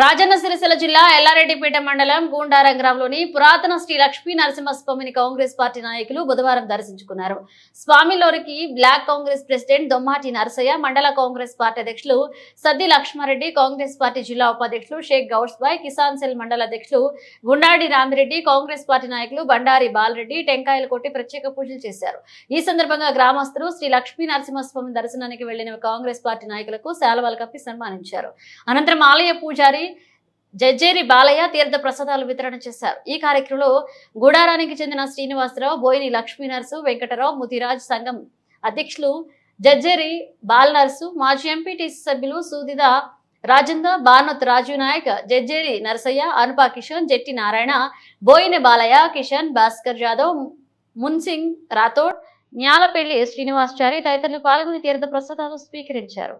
రాజన్న సిరిసిల్ల జిల్లా ఎల్లారెడ్డిపేట మండలం గూండారం గ్రామంలోని పురాతన శ్రీ లక్ష్మీ నరసింహస్వామిని కాంగ్రెస్ పార్టీ నాయకులు బుధవారం దర్శించుకున్నారు. స్వామిలోరికి బ్లాక్ కాంగ్రెస్ ప్రెసిడెంట్ దొమ్మాటి నరసయ్య మండల కాంగ్రెస్ పార్టీ అధ్యక్షులు సద్ది లక్ష్మారెడ్డి కాంగ్రెస్ పార్టీ జిల్లా ఉపాధ్యక్షులు షేక్ గౌడ్స్బాయ్ కిసాన్ సెల్ మండల అధ్యక్షులు గుండాడి రామిరెడ్డి కాంగ్రెస్ పార్టీ నాయకులు బండారి బాలరెడ్డి టెంకాయలు కొట్టి ప్రత్యేక పూజలు చేశారు. ఈ సందర్భంగా గ్రామస్తులు శ్రీ లక్ష్మీ నరసింహస్వామి దర్శనానికి వెళ్ళిన కాంగ్రెస్ పార్టీ నాయకులకు శాలువాలు కప్పి సన్మానించారు. అనంతరం ఆలయ పూజారి జజ్జేరి బాలయ్య తీర్థ ప్రసాదాలు వితరణ చేశారు. ఈ కార్యక్రమంలో గూడారానికి చెందిన శ్రీనివాసరావు బోయిని లక్ష్మీ నర్సు వెంకటరావు ముతిరాజ్ సంఘం అధ్యక్షులు జజ్జేరి బాల్ నర్సు మాజీ ఎంపీటీసీ సభ్యులు సూదిద రాజేంద్ర బానోత్ రాజు నాయక్ జజ్జేరి నరసయ్య అనుపా కిషన్ జెట్టి నారాయణ బోయిన బాలయ్య కిషన్ భాస్కర్ యాదవ్ మున్సింగ్ రాథోడ్ న్యాలపల్లి శ్రీనివాసచారి తదితరులు పాల్గొని తీర్థ ప్రసాదాలు స్వీకరించారు.